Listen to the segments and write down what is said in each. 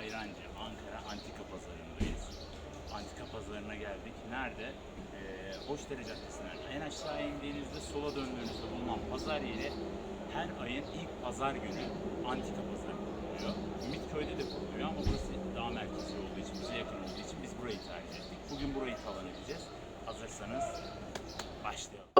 Ayrancı, Ankara Antika Pazarı'ndayız. Antika Pazarı'na geldik. Nerede? Ee, Hoşdere en aşağı indiğinizde sola döndüğünüzde bulunan pazar yeri her ayın ilk pazar günü Antika Pazarı kuruluyor. Ümitköy'de de kuruluyor ama burası daha merkezi olduğu için, bize yakın olduğu için biz burayı tercih ettik. Bugün burayı talan edeceğiz. Hazırsanız başlayalım.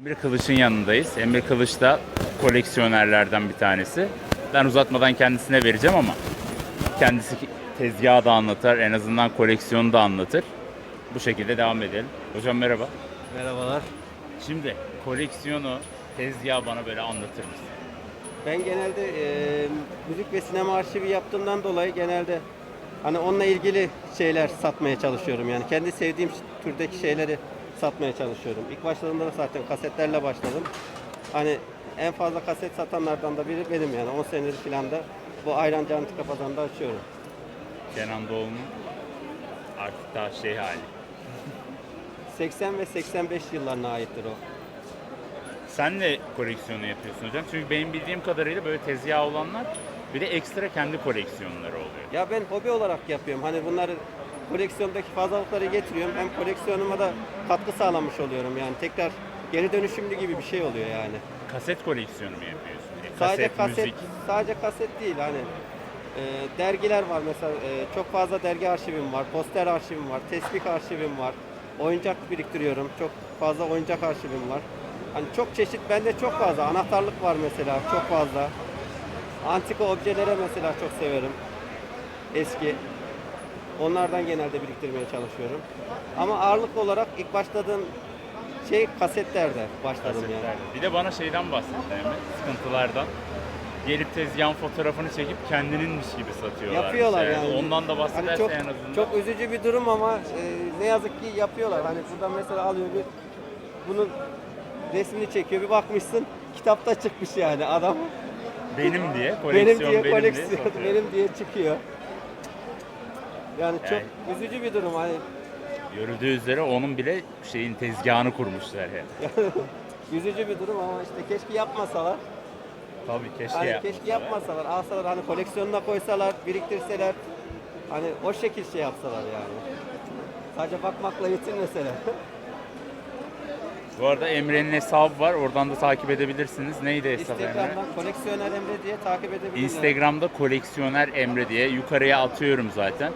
Emre Kılıç'ın yanındayız. Emre Kılıç da koleksiyonerlerden bir tanesi. Ben uzatmadan kendisine vereceğim ama kendisi tezgahı da anlatır, en azından koleksiyonu da anlatır. Bu şekilde devam edelim. Hocam merhaba. Merhabalar. Şimdi koleksiyonu, tezgahı bana böyle anlatır mısın? Ben genelde e, müzik ve sinema arşivi yaptığımdan dolayı genelde hani onunla ilgili şeyler satmaya çalışıyorum. Yani kendi sevdiğim türdeki şeyleri satmaya çalışıyorum. İlk başladığımda da zaten kasetlerle başladım. Hani en fazla kaset satanlardan da biri benim yani 10 senedir falan da bu Ayrancı Antika Pazarı'nda açıyorum. Kenan Doğulu'nun artık daha şey hali. 80 ve 85 yıllarına aittir o. Sen de koleksiyonu yapıyorsun hocam. Çünkü benim bildiğim kadarıyla böyle tezgah olanlar bir de ekstra kendi koleksiyonları oluyor. Ya ben hobi olarak yapıyorum. Hani bunları koleksiyondaki fazlalıkları getiriyorum. Hem koleksiyonuma da katkı sağlamış oluyorum yani. Tekrar geri dönüşümlü gibi bir şey oluyor yani. Kaset koleksiyonu mu yapıyorsun? E, Sadece kaset, müzik. sadece kaset değil hani. e, dergiler var mesela e, çok fazla dergi arşivim var, poster arşivim var, tespih arşivim var. Oyuncak biriktiriyorum. Çok fazla oyuncak arşivim var. Hani çok çeşit bende çok fazla. Anahtarlık var mesela çok fazla. Antika objelere mesela çok severim. Eski. Onlardan genelde biriktirmeye çalışıyorum. Ama ağırlık olarak ilk başladığım şey kasetlerde başladım yani. Kasetlerde. Bir de bana şeyden bahsetti Emre, sıkıntılardan. Gelip tezgahın fotoğrafını çekip kendininmiş gibi satıyorlar. Yapıyorlar yani. Ondan da bahsederse Hani çok, en azından. Çok üzücü bir durum ama e, ne yazık ki yapıyorlar. Hani buradan mesela alıyor bir bunun resmini çekiyor bir bakmışsın kitapta çıkmış yani adam benim diye benim koleksiyon diye benim koleksiyon satıyor. benim diye çıkıyor. Yani çok Yani- üzücü bir durum hani Görüldüğü üzere onun bile şeyin tezgahını kurmuşlar hep. üzücü bir durum ama işte keşke yapmasalar. Tabii keşke Hani keşke yapmasalar, alsalar hani koleksiyonuna koysalar, biriktirseler. Hani o şekil şey yapsalar yani. Sadece bakmakla yetinmeseler. Bu arada Emre'nin hesabı var. Oradan da takip edebilirsiniz. Neydi hesap Emre? Instagram'dan koleksiyoner Emre diye takip edebilirler. Instagram'da koleksiyoner Emre diye yukarıya atıyorum zaten.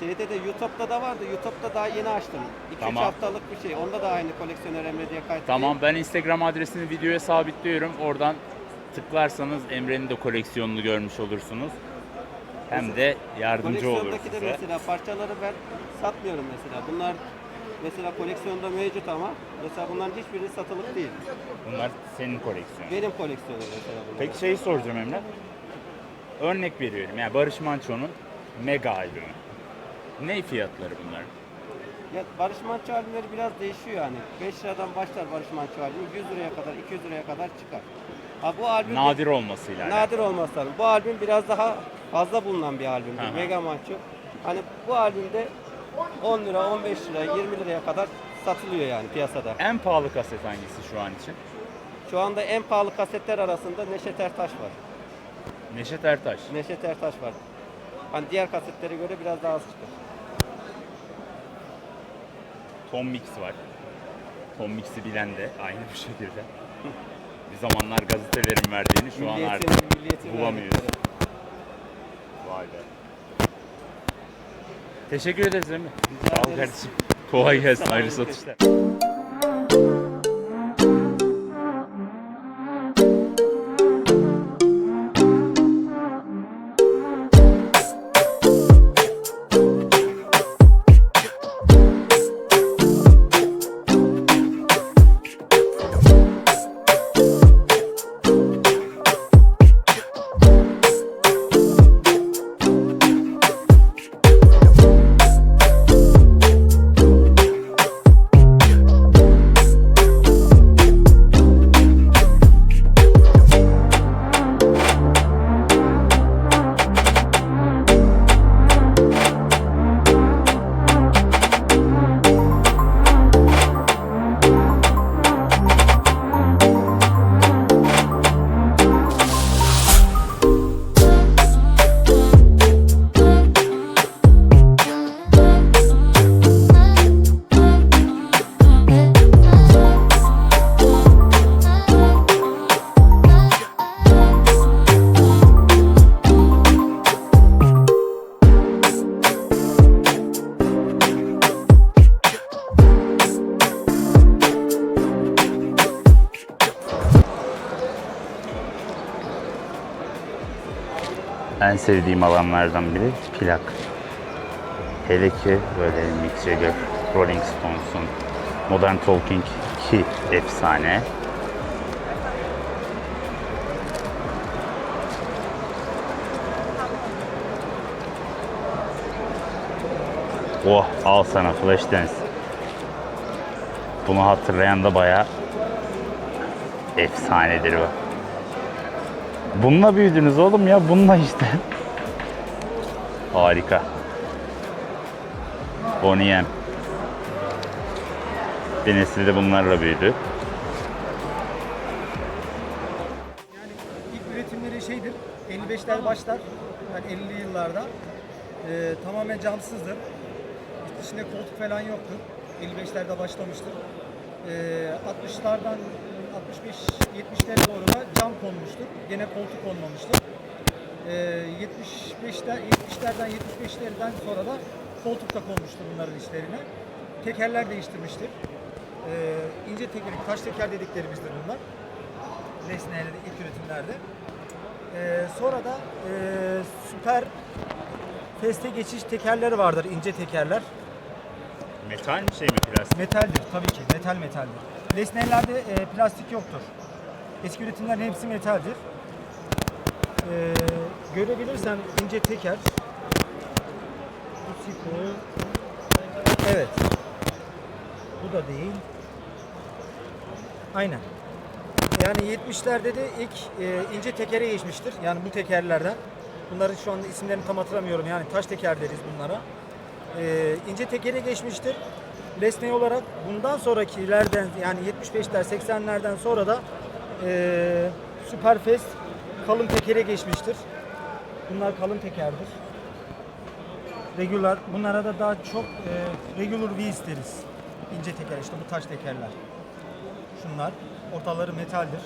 Şeyde de YouTube'da da vardı. YouTube'da daha yeni açtım. 2-3 Tamam. haftalık bir şey. Onda da aynı koleksiyoner Emre diye kayıt. Tamam ben Instagram adresini videoya sabitliyorum. Oradan tıklarsanız Emre'nin de koleksiyonunu görmüş olursunuz. Hem de yardımcı olur Koleksiyondaki de size. mesela parçaları ben satmıyorum mesela. Bunlar mesela koleksiyonda mevcut ama mesela bunların hiçbiri satılık değil. Bunlar senin koleksiyonun. Benim koleksiyonum mesela bunlar. Peki şeyi soracağım Emre. Örnek veriyorum. Yani Barış Manço'nun mega albümü. Ne fiyatları bunlar? Ya Barış Manço albümleri biraz değişiyor yani. 5 liradan başlar Barış Manço albümü 100 liraya kadar 200 liraya kadar çıkar. Ha bu albüm Nadir olmasıyla. alakalı. nadir olması lazım. Bu albüm biraz daha fazla bulunan bir hı. Mega Manço. Hani bu albümde 10 lira, 15 lira, 20 liraya kadar satılıyor yani piyasada. En pahalı kaset hangisi şu an için? Şu anda en pahalı kasetler arasında Neşet Ertaş var. Neşet Ertaş. Neşet Ertaş var. Hani diğer kasetlere göre biraz daha az çıkar. Tom Mix var. Tom Mix'i bilen de aynı bu şekilde. Bir zamanlar gazetelerin verdiğini şu an Milliyetin- artık milliyetin bulamıyoruz. verdikleri. Vay be. Teşekkür ederiz Emre. Sağ ol ederiz. kardeşim. Kolay gelsin. Hayırlı satışlar. En sevdiğim alanlardan biri plak. Hele ki böyle Mick Jagger, Rolling Stones'un Modern Talking ki efsane. Oh al sana Flashdance. Bunu hatırlayan da bayağı efsanedir bu. Bununla büyüdünüz oğlum ya bununla işte. Harika. Bonnie M. Bir nesil de bunlarla büyüdü. Yani ilk üretimleri şeydir, 55'ler başlar, yani 50'li yıllarda. Ee, tamamen camsızdır. İçinde koltuk falan yoktur. 55'lerde başlamıştır. Ee, 60'lardan 65-70'lere doğru da cam konmuştur. Gene koltuk konmamıştır. Ee, 75'ler, 70'lerden 75'lerden sonra da koltuk da konmuştur bunların içlerine. Tekerler değiştirmiştir. Ee, ince tekerlik, taş teker dediklerimizdir bunlar. Nesne'de ilk üretimlerde. Ee, sonra da e, süper feste geçiş tekerleri vardır, ince tekerler. Metal mi şey mi plastik? Metaldir tabii ki, metal metaldir. Lesnelerde e, plastik yoktur. Eski üretimlerin hepsi metaldir. Ee, görebilirsen ince teker. Evet. Bu da değil. Aynen. Yani 70'lerde de ilk e, ince tekere geçmiştir. Yani bu tekerlerden. Bunların şu anda isimlerini tam hatırlamıyorum. Yani taş teker deriz bunlara. E, ince tekere geçmiştir. Lesne olarak bundan sonrakilerden yani 75'ler 80'lerden sonra da e, Superfest kalın tekere geçmiştir. Bunlar kalın tekerdir. Regular. Bunlara da daha çok e, regular wheels deriz. İnce teker işte bu taş tekerler. Şunlar. Ortaları metaldir.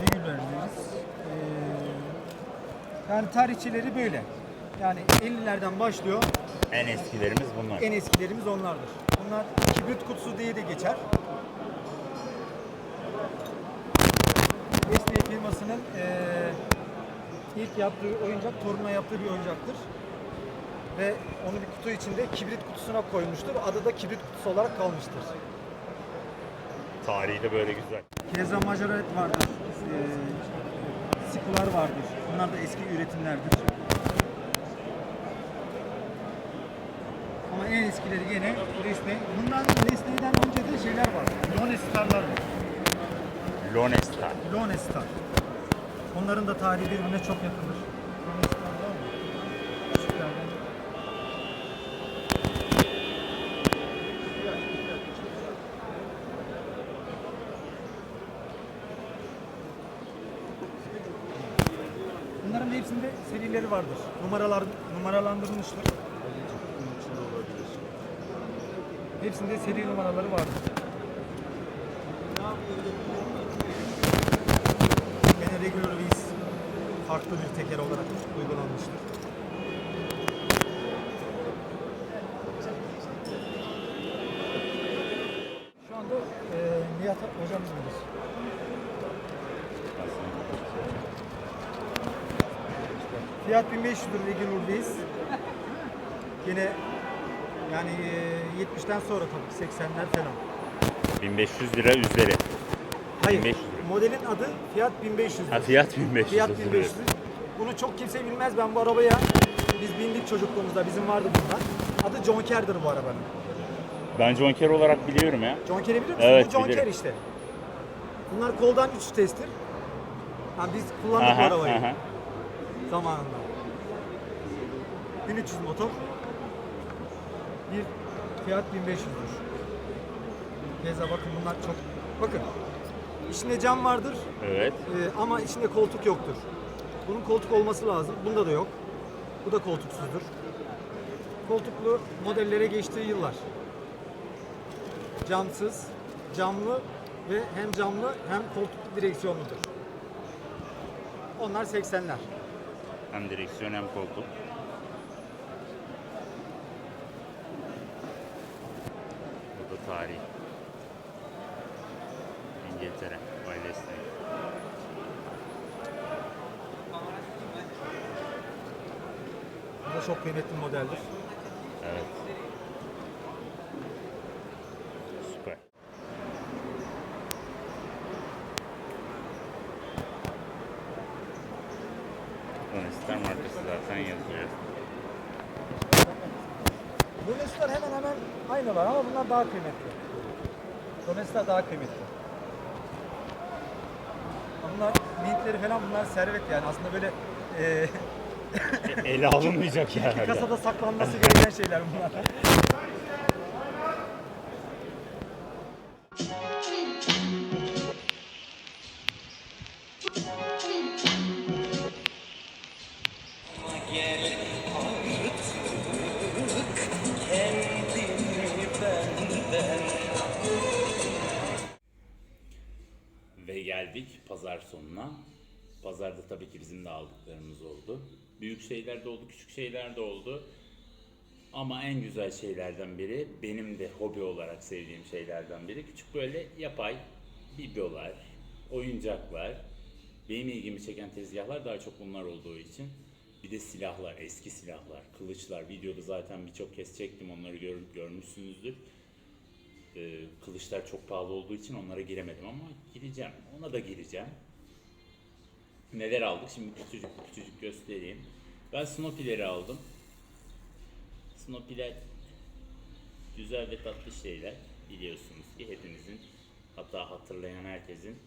Regular deriz. Ee, yani tarihçileri böyle. Yani 50'lerden başlıyor. En eskilerimiz bunlar. En eskilerimiz onlardır. Bunlar kibrit kutusu diye de geçer. Disney firmasının eee, ilk yaptığı oyuncak torununa yaptığı bir oyuncaktır. Ve onu bir kutu içinde kibrit kutusuna koymuştur. Adı da kibrit kutusu olarak kalmıştır. Tarihi de böyle güzel. Keza majoret vardır. Eee sikular vardır. Bunlar da eski üretimlerdir. Buradakileri gene Lesney. Bundan Lesney'den önce de şeyler var. Lone Star'lar var. Lone Star. Lone Star. Onların da tarihi birbirine çok yakındır. Lone Star var mı? Küçüklerden. Bunların hepsinde serileri vardır. Numaralar numaralandırılmıştır. Hepsinde seri numaraları vardır. Yine regular wheels farklı bir teker olarak uygulanmıştır. Şu anda e, Nihat hocam izliyoruz. Fiyat 1500'dür regular wheels. Yine yani e, 70'ten sonra tabii 80'ler falan. 1500 lira üzeri. Hayır. 1500 Modelin adı Fiat 1500. Ha fiyat 1500. Fiat özür 1500. dilerim. Bunu çok kimse bilmez. Ben bu arabaya biz bindik çocukluğumuzda. Bizim vardı bunlar. Adı John Kerr'dir bu arabanın. Ben John Kerr olarak biliyorum ya. John Kerr'i biliyor musun? Evet, bu John bilirim. Kerr işte. Bunlar koldan 3 testir. Yani biz kullandık bu Aha, arabayı aha. zamanında. 1300 motor. Bir Fiat 1500'dür. Keza bakın bunlar çok... Bakın. İçinde cam vardır. Evet. Ee, ama içinde koltuk yoktur. Bunun koltuk olması lazım. Bunda da yok. Bu da koltuksuzdur. Koltuklu modellere geçtiği yıllar. Camsız, camlı ve hem camlı hem koltuklu direksiyonludur. Onlar 80'ler. Hem direksiyon hem koltuk. Bu da tarih. İngiltere. Bay Leslie. Bu da çok kıymetli modeldir. Evet. Süper. Star markası zaten yazıyor. Domestikler hemen hemen aynılar ama bunlar daha kıymetli. Domestikler daha kıymetli. Bunlar mintleri falan bunlar servet yani aslında böyle e, Ele alınmayacak yani. kasada saklanması gereken şeyler bunlar. Aldıklarımız oldu. Büyük şeyler de oldu, küçük şeyler de oldu. Ama en güzel şeylerden biri, benim de hobi olarak sevdiğim şeylerden biri, küçük böyle yapay biblolar, oyuncaklar. Benim ilgimi çeken tezgahlar daha çok bunlar olduğu için. Bir de silahlar, eski silahlar, kılıçlar. Videoda zaten birçok kez çektim, onları gör, görmüşsünüzdür. Ee, kılıçlar çok pahalı olduğu için onlara giremedim ama gireceğim. Ona da gireceğim. Neler aldık? Şimdi küçücük küçücük göstereyim. Ben Snoopy'leri aldım. Snoopy'ler güzel ve tatlı şeyler. Biliyorsunuz ki hepimizin hatta hatırlayan herkesin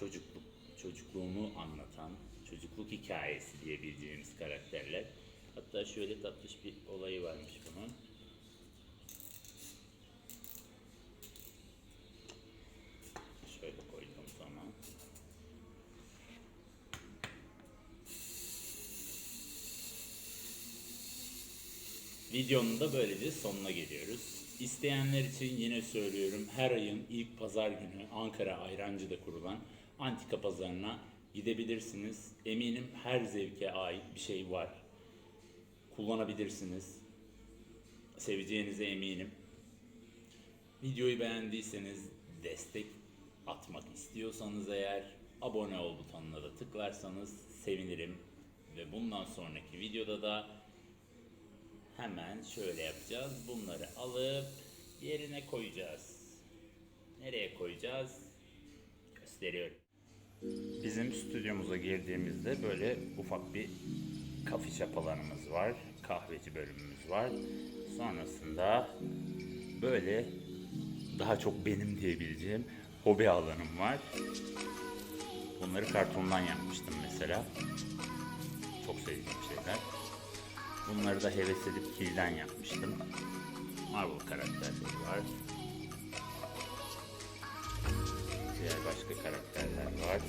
çocukluk çocukluğunu anlatan çocukluk hikayesi diyebileceğimiz karakterler. Hatta şöyle tatlış bir olayı varmış bunun. Videonun da böylece sonuna geliyoruz. İsteyenler için yine söylüyorum her ayın ilk pazar günü Ankara Ayrancı'da kurulan antika pazarına gidebilirsiniz. Eminim her zevke ait bir şey var. Kullanabilirsiniz. Seveceğinize eminim. Videoyu beğendiyseniz destek atmak istiyorsanız eğer abone ol butonuna da tıklarsanız sevinirim. Ve bundan sonraki videoda da hemen şöyle yapacağız. Bunları alıp yerine koyacağız. Nereye koyacağız? Gösteriyorum. Bizim stüdyomuza girdiğimizde böyle ufak bir kafe şapalarımız var. Kahveci bölümümüz var. Sonrasında böyle daha çok benim diyebileceğim hobi alanım var. Bunları kartondan yapmıştım mesela. Çok sevdiğim şeyler. Bunları da heves edip kilden yapmıştım. Marvel karakterleri var. Diğer başka karakterler var.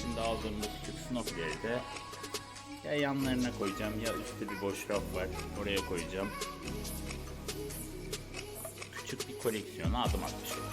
Şimdi aldığım bu küçük Snoopy'leri de ya yanlarına koyacağım ya üstte bir boş raf var. Oraya koyacağım. Küçük bir koleksiyona adım atmış olacağız.